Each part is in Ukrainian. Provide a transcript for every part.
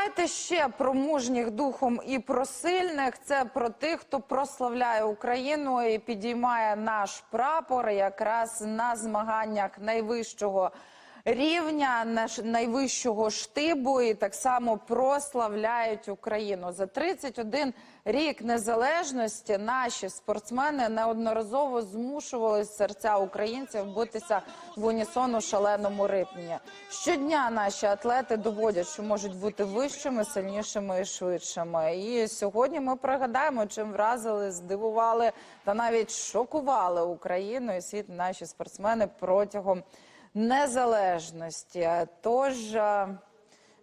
давайте ще про мужніх духом і про сильних. Це про тих, хто прославляє Україну і підіймає наш прапор якраз на змаганнях найвищого рівня, найвищого штибу, і так само прославляють Україну за 31 рік незалежності. Наші спортсмени неодноразово змушували серця українців битися в унісону шаленому ритмі. Щодня наші атлети доводять, що можуть бути вищими, сильнішими і швидшими. І сьогодні ми пригадаємо, чим вразили, здивували та навіть шокували Україну і світ наші спортсмени протягом незалежності. Тож. е,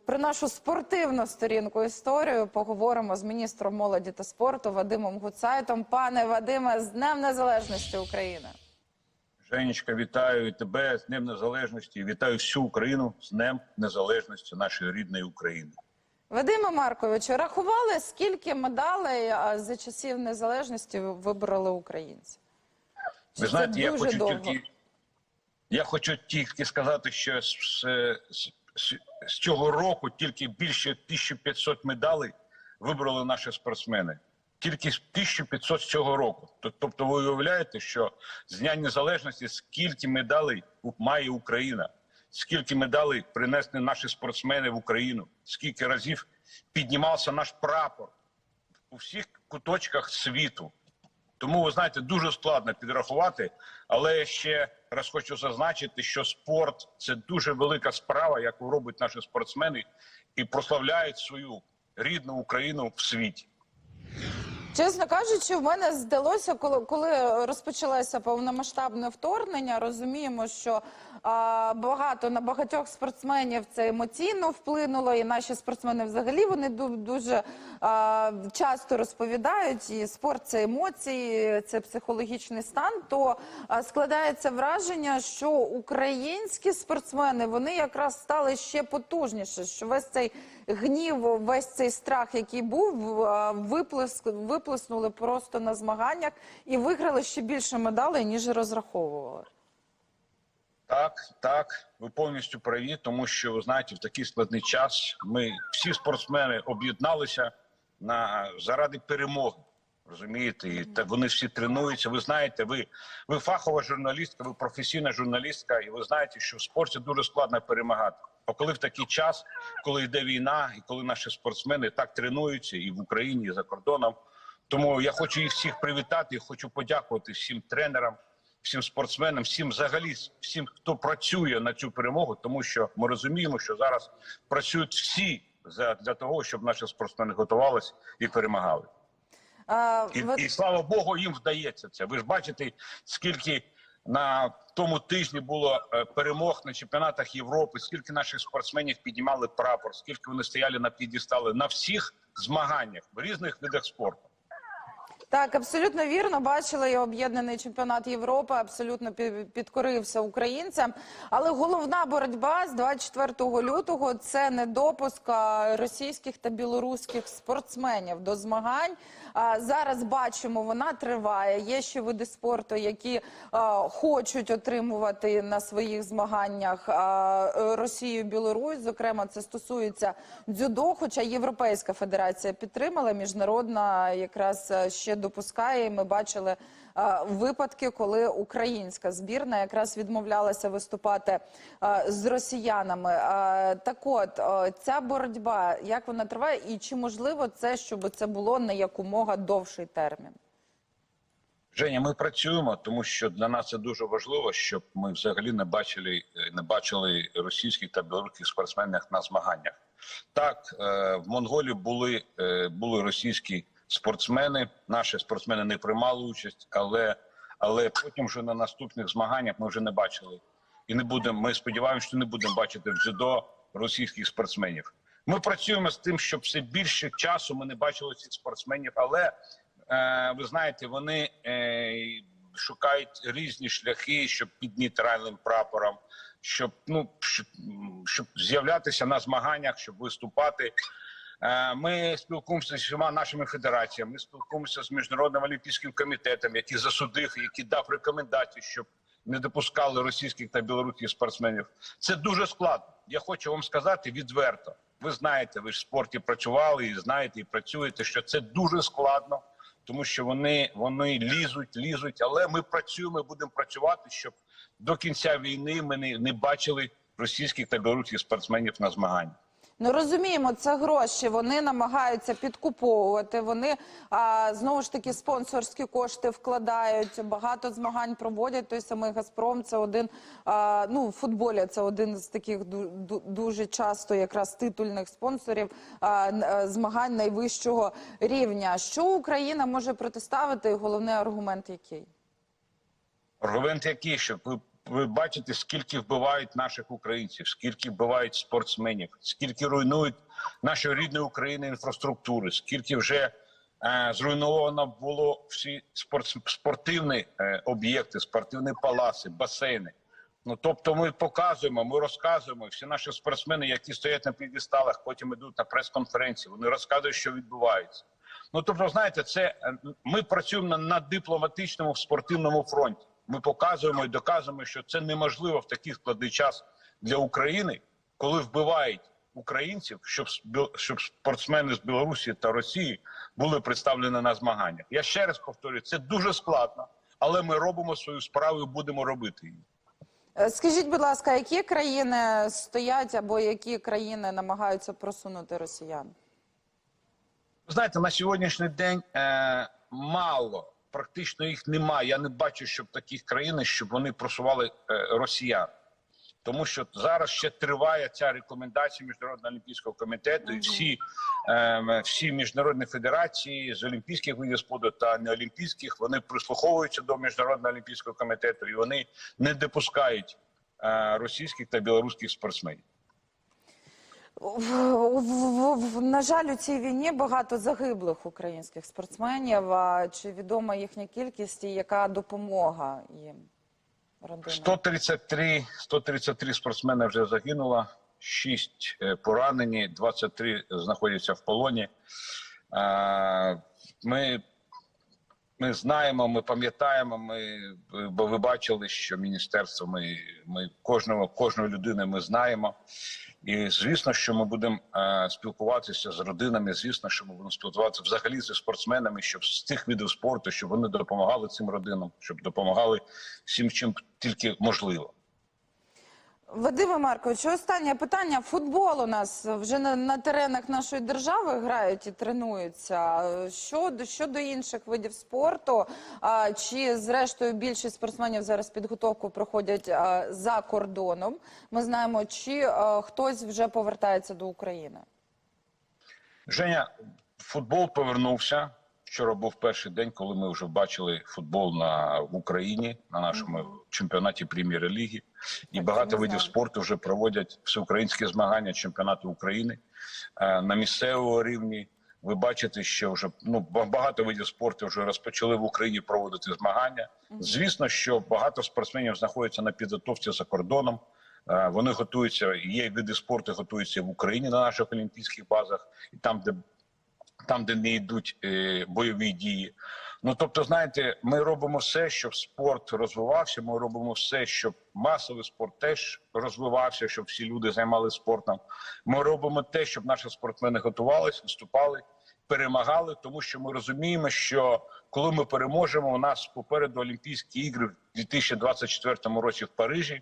про нашу спортивну сторінку історію поговоримо з міністром молоді та спорту Вадимом Гуцайтом. Пане Вадиме, з Днем Незалежності України. Женечка, вітаю і тебе з Днем Незалежності. Вітаю всю Україну з Днем Незалежності нашої рідної України. Вадиме Марковичу, рахували, скільки медалей за часів незалежності вибрали українці? Ви знаєте, я хочу довго? тільки я хочу тільки сказати, що з, з, з, цього року тільки більше 1500 медалей вибрали наші спортсмени. Тільки з 1500 з цього року. Тобто, ви уявляєте, що з Дня Незалежності скільки медалей має Україна, скільки медалей принесли наші спортсмени в Україну, скільки разів піднімався наш прапор у всіх куточках світу. Тому ви знаєте, дуже складно підрахувати, але ще раз хочу зазначити, що спорт це дуже велика справа, яку роблять наші спортсмени, і прославляють свою рідну Україну в світі. Чесно кажучи, в мене здалося, коли, розпочалося повномасштабне вторгнення, розуміємо, що багато на багатьох спортсменів це емоційно вплинуло, і наші спортсмени взагалі вони ду- дуже часто розповідають, і спорт це емоції, це психологічний стан. То складається враження, що українські спортсмени вони якраз стали ще потужніше, що весь цей гнів, весь цей страх, який був, а, виплеск, виплеснули просто на змаганнях і виграли ще більше медалей, ніж розраховували. Так, так, ви повністю праві, тому що ви знаєте, в такий складний час ми всі спортсмени об'єдналися на заради перемоги. Розумієте, і та вони всі тренуються. Ви знаєте, ви, ви фахова журналістка, ви професійна журналістка, і ви знаєте, що в спорті дуже складно перемагати. А коли в такий час, коли йде війна, і коли наші спортсмени так тренуються і в Україні, і за кордоном, тому я хочу їх всіх привітати. Хочу подякувати всім тренерам, всім спортсменам, всім взагалі всім, хто працює на цю перемогу, тому що ми розуміємо, що зараз працюють всі за для того, щоб наші спортсмени готувалися і перемагали. А, І, ви- і слава Богу, їм вдається це. Ви ж бачите, скільки на тому тижні було е, перемог на чемпіонатах Європи, скільки наших спортсменів піднімали прапор, скільки вони стояли на п'єдестали на всіх змаганнях в різних видах спорту. Так, абсолютно вірно. Бачили і об'єднаний чемпіонат Європи, абсолютно пі- підкорився українцям. Але головна боротьба з 24 лютого це недопуск російських та білоруських спортсменів до змагань. Зараз бачимо, вона триває. Є ще види спорту, які хочуть отримувати на своїх змаганнях Росію, Білорусь. Зокрема, це стосується дзюдо. Хоча Європейська федерація підтримала, міжнародна якраз ще допускає. І Ми бачили е, випадки, коли українська збірна якраз відмовлялася виступати е, з росіянами. Е, Так от е, ця боротьба, як вона триває, і чи можливо це, щоб це було на якомога довший термін? Женя, ми працюємо, тому що для нас це дуже важливо, щоб ми взагалі не бачили не бачили російських та білоруських спортсменів на змаганнях. Так, е, в Монголії були, е, були російські спортсмени. Наші спортсмени не приймали участь, але, але потім вже на наступних змаганнях ми вже не бачили. І не будемо. Ми сподіваємося, що не будемо бачити в дзюдо російських спортсменів. Ми працюємо з тим, щоб все більше часу ми не бачили цих спортсменів, але е, ви знаєте, вони е, шукають різні шляхи, щоб під нейтральним прапором, щоб ну щоб, щоб з'являтися на змаганнях, щоб виступати. Е, Ми спілкуємося з всіма нашими федераціями. Ми спілкуємося з міжнародним олімпійським комітетом, який засудив, який дав рекомендації, щоб не допускали російських та білоруських спортсменів. Це дуже складно. Я хочу вам сказати відверто. Ви знаєте, ви ж в спорті працювали і знаєте, і працюєте, що це дуже складно, тому що вони, вони лізуть, лізуть. Але ми працюємо, будемо працювати, щоб до кінця війни ми не, не бачили російських та білоруських спортсменів на змаганнях. Ну розуміємо, це гроші. Вони намагаються підкуповувати. Вони а, знову ж таки спонсорські кошти вкладають. Багато змагань проводять. Той самий Газпром. Це один а, ну в футболі. Це один з таких ду- ду- дуже часто якраз титульних спонсорів а, змагань найвищого рівня. Що Україна може протиставити? Головний аргумент який? Аргумент який, що ви, бачите, скільки вбивають наших українців, скільки вбивають спортсменів, скільки руйнують нашої рідної України інфраструктури, скільки вже е, зруйновано було всі спорт, спортивні е, об'єкти, спортивні паласи, басейни. Ну тобто, ми показуємо, ми розказуємо. Всі наші спортсмени, які стоять на підісталах, потім йдуть на прес-конференції. Вони розказують, що відбувається. Ну тобто, знаєте, це е, ми працюємо на, на дипломатичному спортивному фронті. Ми показуємо і доказуємо, що це неможливо в такий складний час для України, коли вбивають українців, щоб щоб спортсмени з Білорусі та Росії були представлені на змаганнях. Я ще раз повторюю, це дуже складно, але ми робимо свою справу і будемо робити її. Е, Скажіть, будь ласка, які країни стоять або які країни намагаються просунути росіян? Знаєте, на сьогоднішній день е, мало, практично їх немає. Я не бачу, щоб таких країн, щоб вони просували е, росіян. Тому що зараз ще триває ця рекомендація міжнародного олімпійського комітету, і всі, е, всі міжнародні федерації з олімпійських видів спорту та неолімпійських вони прислуховуються до міжнародного олімпійського комітету і вони не допускають е, російських та білоруських спортсменів. На жаль, у цій війні багато загиблих українських спортсменів. Чи відома їхня кількість і яка допомога їм? Родинам? 133, 133 спортсмени вже загинуло, 6 е, поранені, 23 знаходяться в полоні. Е, Ми, ми знаємо, ми пам'ятаємо, ми, бо ви бачили, що міністерство, ми, ми кожного, кожної людини ми знаємо. І звісно, що ми будемо е, спілкуватися з родинами. Звісно, що ми будемо спілкуватися взагалі зі спортсменами, щоб з цих видів спорту, щоб вони допомагали цим родинам, щоб допомагали всім, чим тільки можливо. Вадиме Марковичу, останнє питання. Футбол у нас вже на, на теренах нашої держави грають і тренуються. Щодо, щодо інших видів спорту, а, чи зрештою більшість спортсменів зараз підготовку проходять а, за кордоном? Ми знаємо, чи а, хтось вже повертається до України? Женя, футбол повернувся. Вчора був перший день, коли ми вже бачили футбол на в Україні на нашому чемпіонаті прем'єр-ліги. І Так, багато видів спорту вже проводять всеукраїнські змагання, чемпіонати України е, на місцевому рівні. Ви бачите, що вже ну багато видів спорту вже розпочали в Україні проводити змагання. Звісно, що багато спортсменів знаходяться на підготовці за кордоном. Е, Вони готуються. Є види спорту, готуються в Україні на наших олімпійських базах, і там, де там, де не йдуть е, бойові дії. Ну тобто, знаєте, ми робимо все, щоб спорт розвивався. Ми робимо все, щоб масовий спорт теж розвивався, щоб всі люди займалися спортом. Ми робимо те, щоб наші спортсмени готувалися, виступали, перемагали, тому що ми розуміємо, що коли ми переможемо, у нас попереду Олімпійські ігри в 2024 році в Парижі,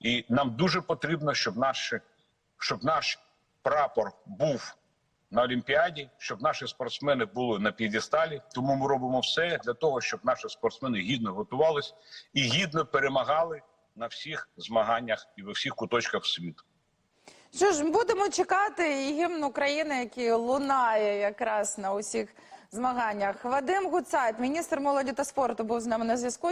і нам дуже потрібно, щоб наші щоб наш прапор був на Олімпіаді, щоб наші спортсмени були на п'єдесталі. Тому ми робимо все для того, щоб наші спортсмени гідно готувалися і гідно перемагали на всіх змаганнях і в усіх куточках світу. Що ж, будемо чекати і гімн України, який лунає якраз на усіх змаганнях. Вадим Гуцайт, міністр молоді та спорту, був з нами на зв'язку.